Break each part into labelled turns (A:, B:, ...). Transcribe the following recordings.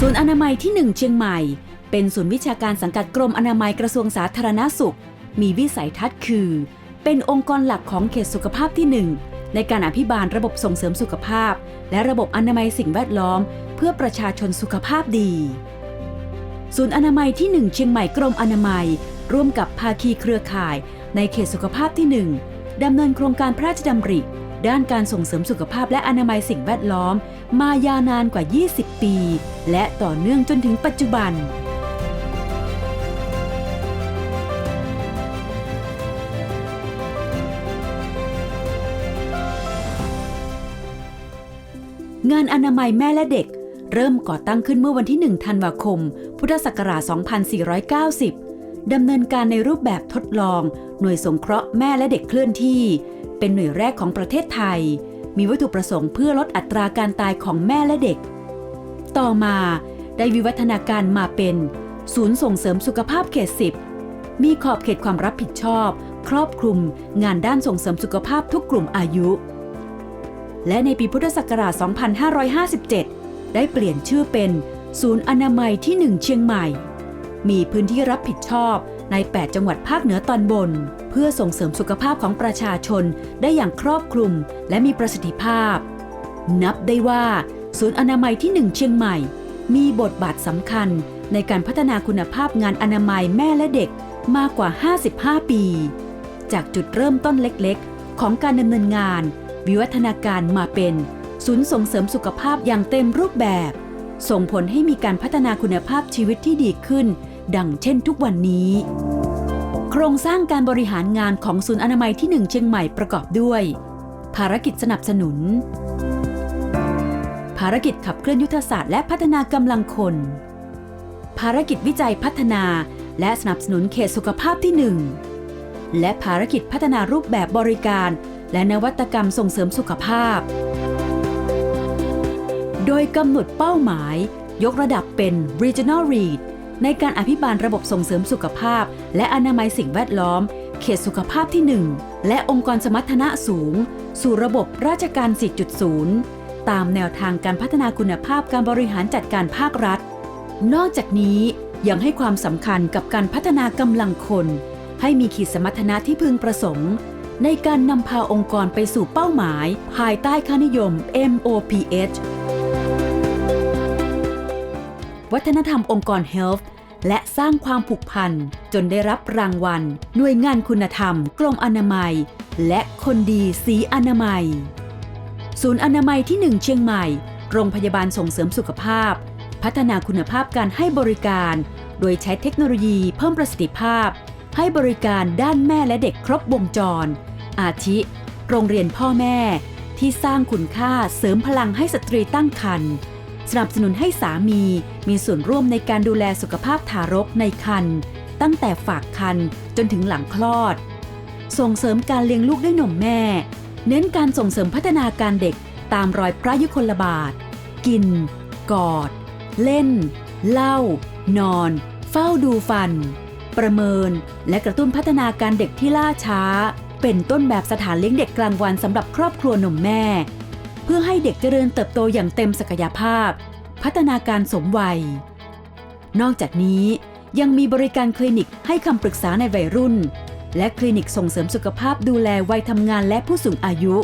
A: ศูนย์อนามัยที่ 1 เชียงใหม่ เป็นศูนย์วิชาการสังกัดกรมอนามัยกระทรวงสาธารณสุข มีวิสัยทัศน์คือ เป็นองค์กรหลักของเขตสุขภาพที่ 1 ในการอภิบาลระบบส่งเสริมสุขภาพ และระบบอนามัยสิ่งแวดล้อม เพื่อประชาชนสุขภาพดี ศูนย์อนามัยที่ 1 เชียงใหม่กรมอนามัย ร่วมกับภาคีเครือข่าย ในเขตสุขภาพที่ 1ดำเนินโครงการพระราชดำริ ด้านการส่งเสริมสุขภาพและอนามัยสิ่งแวดล้อม มายาวนานกว่า 20 ปี และต่อเนื่องจนถึงปัจจุบันงานอนามัยแม่และเด็ก เริ่มก่อตั้งขึ้นเมื่อวันที่ 1 ธันวาคม พุทธศักราช 2490 ดำเนินการในรูปแบบทดลอง หน่วยสงเคราะห์แม่และเด็กเคลื่อนที่ เป็นหน่วยแรกของประเทศไทย มีวัตถุประสงค์เพื่อลดอัตราการตายของแม่และเด็ก ต่อมาได้วิวัฒนาการมาเป็น ศูนย์ส่งเสริมสุขภาพเขต10มีขอบเขตความรับผิดชอบ ครอบคลุม งานด้านส่งเสริมสุขภาพทุกกลุ่มอายุ และในปีพุทธศักราช 2557 ได้เปลี่ยนชื่อเป็น ศูนย์อนามัยที่ 1 เชียงใหม่ มีพื้นที่รับผิดชอบ ใน 8 จังหวัดภาคเหนือตอนบน เพื่อส่งเสริมสุขภาพของประชาชนได้อย่างครอบคลุมและมีประสิทธิภาพ นับได้ว่า ศูนย์อนามัยที่ 1 เชียงใหม่ มีบทบาทสำคัญในการพัฒนาคุณภาพงานอนามัยแม่และเด็กมากกว่า 55 ปี จากจุดเริ่มต้นเล็กๆ ของการดำเนินงาน วิวัฒนาการมาเป็น ศูนย์ส่งเสริมสุขภาพอย่างเต็มรูปแบบ ส่งผลให้มีการพัฒนาคุณภาพชีวิตที่ดีขึ้น ดังเช่นทุกวันนี้ โครงสร้างการบริหารงานของศูนย์อนามัยที่ 1 เชียงใหม่ประกอบด้วย ภารกิจสนับสนุน ภารกิจขับเคลื่อนยุทธศาสตร์และพัฒนากำลังคน ภารกิจวิจัยพัฒนา และสนับสนุนเขตสุขภาพที่ 1 และภารกิจพัฒนารูปแบบบริการ และนวัตกรรมส่งเสริมสุขภาพ โดยกำหนดเป้าหมายยกระดับเป็น Regional Read ในการอภิบาลระบบส่งเสริมสุขภาพ และอนามัยสิ่งแวดล้อม เขตสุขภาพที่ 1 และองค์กรสมรรถนะสูง สู่ระบบราชการ 4.0 ตามแนวทางการพัฒนาคุณภาพการบริหารจัดการภาครัฐ นอกจากนี้ยังให้ความสำคัญกับการพัฒนากำลังคน ให้มีขีดสมรรถนะที่พึงประสงค์ ในการนำพาองค์กรไปสู่เป้าหมาย ภายใต้ค่านิยม MOPH วัฒนธรรมองค์กร Health และสร้างความผูกพัน จนได้รับรางวัล หน่วยงานคุณธรรม กรมอนามัย และคนดีสีอนามัย ศูนย์อนามัยที่ 1 เชียงใหม่ โรงพยาบาลส่งเสริมสุขภาพ พัฒนาคุณภาพการให้บริการ โดยใช้เทคโนโลยีเพิ่มประสิทธิภาพ ให้บริการด้านแม่และเด็กครบวงจร อาทิ โรงเรียนพ่อแม่ ที่สร้างคุณค่าเสริมพลังให้สตรีตั้งครรภ์ สนับสนุนให้สามีมีส่วนร่วมในการดูแลสุขภาพทารกในครรภ์ตั้งแต่ฝากครรภ์จนถึงหลังคลอด ส่งเสริมการเลี้ยงลูกด้วยนมแม่ เน้นการส่งเสริมพัฒนาการเด็กตามรอยพระยุคลบาท กิน กอด เล่น เล่า นอน เฝ้าดูฟัน ประเมิน และกระตุ้นพัฒนาการเด็กที่ล่าช้า เป็นต้นแบบสถานเลี้ยงเด็กกลางวันสำหรับครอบครัวนมแม่ เพื่อให้เด็กเจริญเติบโตอย่างเต็มศักยภาพ พัฒนาการสมวัย นอกจากนี้ยังมีบริการคลินิกให้คำปรึกษาในวัยรุ่น และคลินิกส่งเสริมสุขภาพดูแลวัยทำงานและผู้สูงอายุ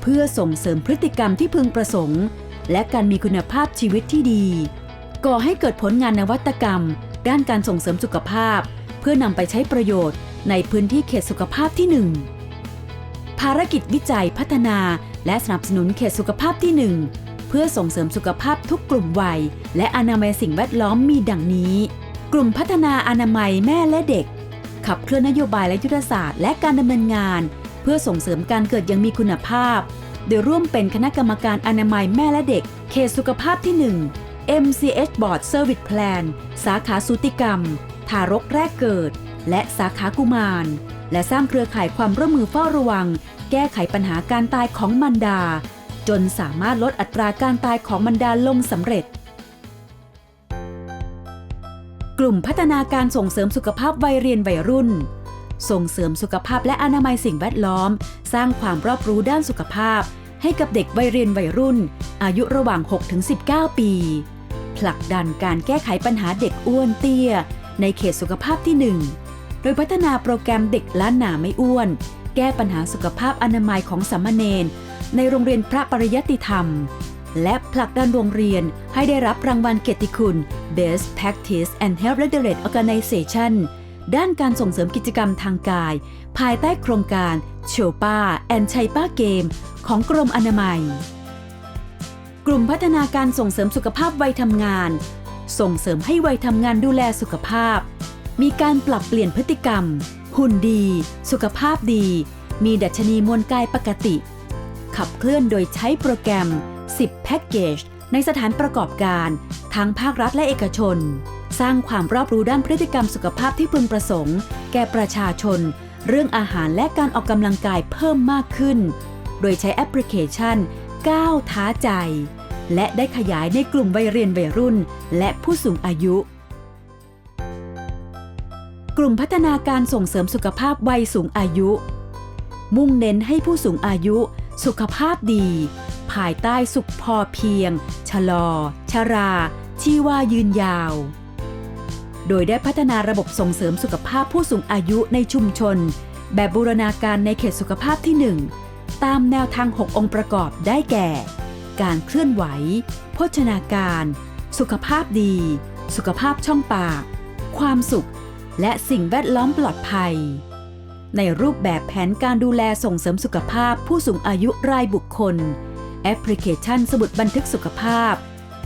A: เพื่อส่งเสริมพฤติกรรมที่พึงประสงค์ และการมีคุณภาพชีวิตที่ดี ก่อให้เกิดผลงานนวัตกรรม ด้านการส่งเสริมสุขภาพ เพื่อนำไปใช้ประโยชน์ในพื้นที่เขตสุขภาพที่ 1 ภารกิจวิจัยพัฒนา และสนับสนุนเขตสุขภาพที่ 1 เพื่อส่งเสริมสุขภาพทุกกลุ่มวัย และอนามัยสิ่งแวดล้อมมีดังนี้ กลุ่มพัฒนาอนามัยแม่และเด็ก ขับเคลื่อนนโยบายและยุทธศาสตร์และการดำเนินงาน เพื่อส่งเสริมการเกิดอย่างมีคุณภาพ โดยร่วมเป็นคณะกรรมการอนามัยแม่และเด็ก เขตสุขภาพที่ 1 MCH Board Service Plan สาขาสูติกรรม ทารกแรกเกิด และสาขากุมาร และสร้างเครือข่ายความร่วมมือเฝ้าระวัง แก้ไขปัญหาการตายของมันดา จนสามารถลดอัตราการตายของมันดาลงสำเร็จ กลุ่มพัฒนาการส่งเสริมสุขภาพวัยเรียนวัยรุ่น ส่งเสริมสุขภาพและอนามัยสิ่งแวดล้อม สร้างความรอบรู้ด้านสุขภาพ ให้กับเด็กวัยเรียนวัยรุ่น อายุระหว่าง 6-19 ปีผผลักดันการแก้ไขปัญหาเด็กอ้วนเตี้ย ในเขตสุขภาพที่ 1 โดยพัฒนาโปรแกรมเด็กล้านหนาไม่อ้วน แก้ปัญหาสุขภาพอนามัยของสามเณรในโรงเรียนพระปริยติธรรม และผลักดันโรงเรียนให้ได้รับรางวัลเกียรติคุณ Best Practice and Health Regulate Organization ด้านการส่งเสริมกิจกรรมทางกาย ภายใต้โครงการโชป้าแอนชัยป้าเกม ของกรมอนามัย กลุ่มพัฒนาการส่งเสริมสุขภาพวัยทำงาน ส่งเสริมให้วัยทำงานดูแลสุขภาพ มีการปรับเปลี่ยนพฤติกรรม หุ่นดี สุขภาพดี มีดัชนีมวลกายปกติ ขับเคลื่อนโดยใช้โปรแกรม 10 แพ็กเกจ ในสถานประกอบการ ทั้งภาครัฐและเอกชน สร้างความรอบรู้ด้านพฤติกรรมสุขภาพที่พึงประสงค์ แก่ประชาชน เรื่องอาหารและการออกกำลังกายเพิ่มมากขึ้น โดยใช้แอปพลิเคชันก้าวท้าใจ และได้ขยายในกลุ่มวัยเรียนวัยรุ่น และผู้สูงอายุ กลุ่มพัฒนาการส่งเสริมสุขภาพวัยสูงอายุ มุ่งเน้นให้ผู้สูงอายุ สุขภาพดี ภายใต้สุขพอเพียง ชะลอ ชรา ชีวายืนยาว โดยได้พัฒนาระบบส่งเสริมสุขภาพผู้สูงอายุในชุมชน แบบบูรณาการในเขตสุขภาพที่ 1 ตามแนวทาง 6 องค์ประกอบได้แก่ การเคลื่อนไหว โภชนาการ สุขภาพดี สุขภาพช่องปาก ความสุข และสิ่งแวดล้อมปลอดภัย ในรูปแบบแผนการดูแลส่งเสริมสุขภาพผู้สูงอายุรายบุคคล แอปพลิเคชันสมุดบันทึกสุขภาพ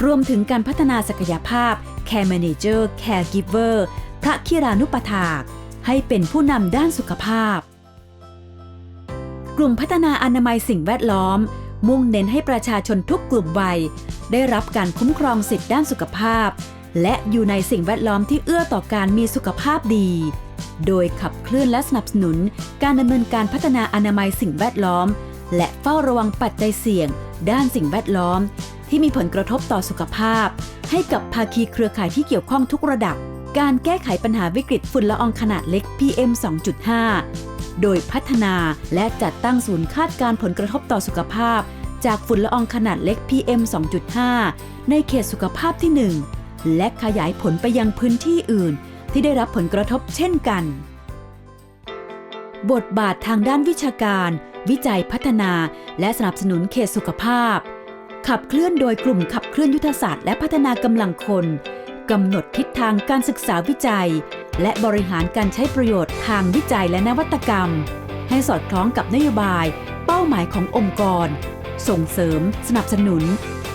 A: รวมถึงการพัฒนาศักยภาพ Care Manager Caregiver พระคิรานุปถาก ให้เป็นผู้นำด้านสุขภาพ กลุ่มพัฒนาอนามัยสิ่งแวดล้อม มุ่งเน้นให้ประชาชนทุกกลุ่มวัย ได้รับการคุ้มครองสิทธิด้านสุขภาพ และอยู่ในสิ่งแวดล้อมที่เอื้อต่อการมีสุขภาพดี โดยขับเคลื่อนและสนับสนุน การดำเนินการพัฒนาอนามัยสิ่งแวดล้อม และเฝ้าระวังปัจจัยเสี่ยง ด้านสิ่งแวดล้อม ที่มีผลกระทบต่อสุขภาพ ให้กับภาคีเครือข่ายที่เกี่ยวข้องทุกระดับ การแก้ไขปัญหาวิกฤตฝุ่นละอองขนาดเล็ก PM 2.5 โดยพัฒนาและจัดตั้งศูนย์คาดการผลกระทบต่อสุขภาพ จากฝุ่นละอองขนาดเล็ก PM 2.5 ในเขตสุขภาพที่ 1 และขยายผลไปยังพื้นที่อื่น ที่ได้รับผลกระทบเช่นกัน บทบาททางด้านวิชาการ วิจัยพัฒนา และสนับสนุนเขตสุขภาพ ขับเคลื่อนโดยกลุ่มขับเคลื่อนยุทธศาสตร์และพัฒนากำลังคนกำหนดทิศทางการศึกษาวิจัย และบริหารการใช้ประโยชน์ทางวิจัยและนวัตกรรม ให้สอดคล้องกับนโยบาย เป้าหมายขององค์กร ส่งเสริม สนับสนุน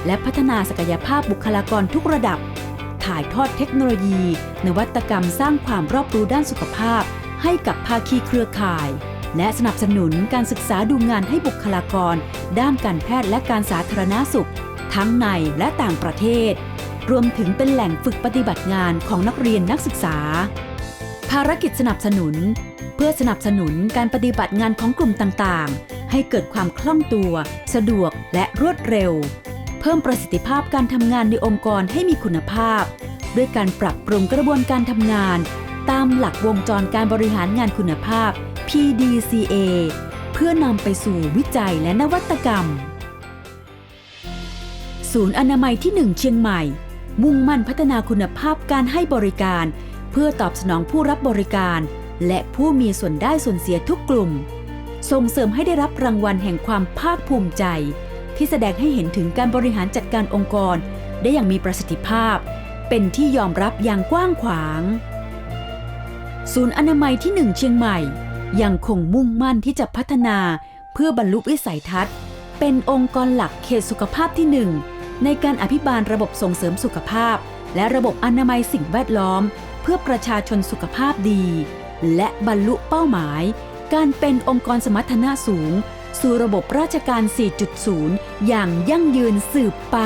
A: และพัฒนาศักยภาพบุคลากรทุกระดับ ถ่ายทอดเทคโนโลยี นวัตกรรมสร้างความรอบรู้ด้านสุขภาพ ให้กับภาคีเครือข่าย และสนับสนุนการศึกษาดูงานให้บุคลากร ด้านการแพทย์และการสาธารณาสุข ทั้งในและต่างประเทศ รวมถึงเป็นแหล่งฝึกปฏิบัติงานของนักเรียนนักศึกษา ภารกิจสนับสนุน เพื่อสนับสนุนการปฏิบัติงานของกลุ่มต่างๆ ให้เกิดความคล่องตัว สะดวกและรวดเร็ว พิ่มประสิทธิภาพการทำงานในองค์กรให้มีคุณภาพ ด้วยการปรับปรุงกระบวนการทำงาน ตามหลักวงจรการบริหารงานคุณภาพ PDCA เพื่อนำไปสู่วิจัยและนวัตกรรม ศูนย์อนามัยที่ 1 เชียงใหม่ มุ่งมั่นพัฒนาคุณภาพการให้บริการ เพื่อตอบสนองผู้รับบริการ และผู้มีส่วนได้ส่วนเสียทุกกลุ่ม ส่งเสริมให้ได้รับรางวัลแห่งความภาคภูมิใจ ที่แสดงให้เห็นถึงการบริหารจัดการองค์กร ได้อย่างมีประสิทธิภาพ เป็นที่ยอมรับอย่างกว้างขวาง ศูนย์อนามัยที่1เชียงใหม่ ยังคงมุ่งมั่นที่จะพัฒนาเพื่อบรรลุวิสัยทัศน์ เป็นองค์กรหลักเขตสุขภาพที่1ในการอภิบาลระบบส่งเสริมสุขภาพ และระบบอนามัยสิ่งแวดล้อม เพื่อประชาชนสุขภาพดี และบรรลุเป้าหมาย การเป็นองค์กรสมรรถนะสูง สู่ระบบราชการ 4.0 อย่างยั่งยืนสืบไป